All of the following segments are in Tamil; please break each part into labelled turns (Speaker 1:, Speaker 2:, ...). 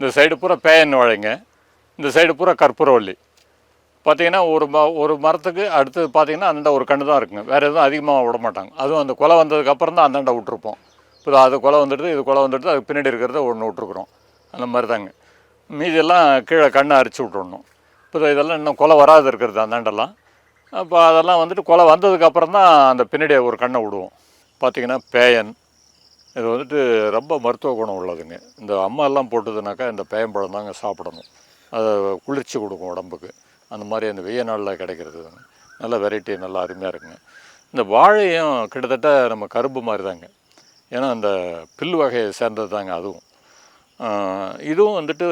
Speaker 1: இந்த சைடு பூரா பேயன் வாழைங்க இந்த சைடு பூரா கற்பூரவள்ளி பார்த்தீங்கன்னா ஒரு ம ஒரு மரத்துக்கு அடுத்தது பார்த்தீங்கன்னா அந்தாண்ட ஒரு கன்று தான் இருக்குங்க. வேறு எதுவும் அதிகமாக விட மாட்டாங்க. அதுவும் அந்த கொலை வந்ததுக்கப்புறம் தான் அந்தாண்ட விட்டுருப்போம். இப்போ அது கொலை வந்துடுது இது கொலை வந்துடுது அதுக்கு பின்னாடி இருக்கிறத ஒன்று விட்ருக்குறோம் அந்த மாதிரி தாங்க. மீதியெல்லாம் கீழே கண்ணை அரிச்சு விட்டுடணும் இப்போ இதெல்லாம் இன்னும் கொலை வராது இருக்கிறது அந்தாண்டெல்லாம் அப்போ அதெல்லாம் வந்துட்டு கொலை வந்ததுக்கப்புறம் தான் அந்த பின்னாடி ஒரு கண்ணை விடுவோம். பார்த்தீங்கன்னா பேயன் இது வந்துட்டு ரொம்ப மருத்துவ குணம் உள்ளதுங்க. இந்த அம்மாலாம் போட்டதுனாக்கா இந்த பேயம்பழம் தாங்க சாப்பிடணும். அதை குளிர்ச்சி கொடுக்கும் உடம்புக்கு. அந்த மாதிரி அந்த வெய்ய நாளில் கிடைக்கிறது நல்ல வெரைட்டி நல்லா அருமையாக இருக்குங்க. இந்த வாழையும் கிட்டத்தட்ட நம்ம கரும்பு மாதிரி தாங்க ஏன்னா அந்த பில் வகையை சேர்ந்தது தாங்க அதுவும். இதுவும் வந்துட்டு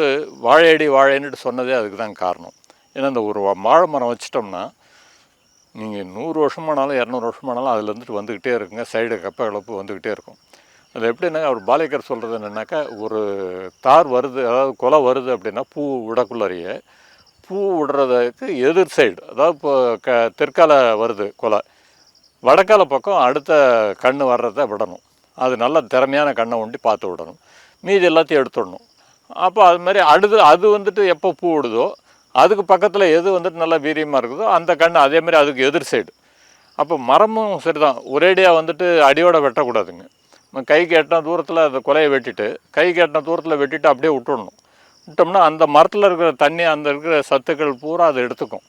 Speaker 1: வாழையடி வாழைன்னுட்டு சொன்னதே அதுக்கு தான் காரணம். ஏன்னா இந்த ஒரு வாழை மரம் வச்சிட்டோம்னா நீங்கள் நூறு வருஷமானாலும் இரநூறு வருஷமானாலும் அதில் இருந்துட்டு வந்துக்கிட்டே இருக்குங்க. சைடு கப்பை கலப்பு வந்துக்கிட்டே இருக்கும். அது எப்படின்னா அவர் பாலேக்கர் சொல்கிறது என்னென்னாக்கா ஒரு தார் வருது அதாவது கொலை வருது அப்படின்னா பூ விடக்குள்ளறிய பூ விடுறதுக்கு எதிர் சைடு அதாவது இப்போ க தெற்கால வருது கொலை. வடக்கால பக்கம் அடுத்த கண் வர்றதை விடணும். அது நல்ல திறமையான கண்ணை ஒண்டி பார்த்து விடணும். மீதி எல்லாத்தையும் எடுத்துடணும். அப்போ அது மாதிரி அடுத்து அது வந்துட்டு எப்போ பூ விடுதோ அதுக்கு பக்கத்தில் எது வந்துட்டு நல்லா வீரியமாக இருக்குதோ அந்த கண் அதே மாதிரி அதுக்கு எதிர் சைடு அப்போ மரமும் சரிதான். ஒரேடியாக வந்துட்டு அடியோட வெட்டக்கூடாதுங்க. கைக்கு எட்டின தூரத்தில் அந்த கொலையை வெட்டிட்டு கைக்கு எட்டின தூரத்தில் வெட்டிட்டு அப்படியே விட்டுடணும். விட்டோம்னா அந்த மரத்தில் இருக்கிற தண்ணி அந்த இருக்கிற சத்துக்கள் பூரா அதை எடுத்துக்கும்.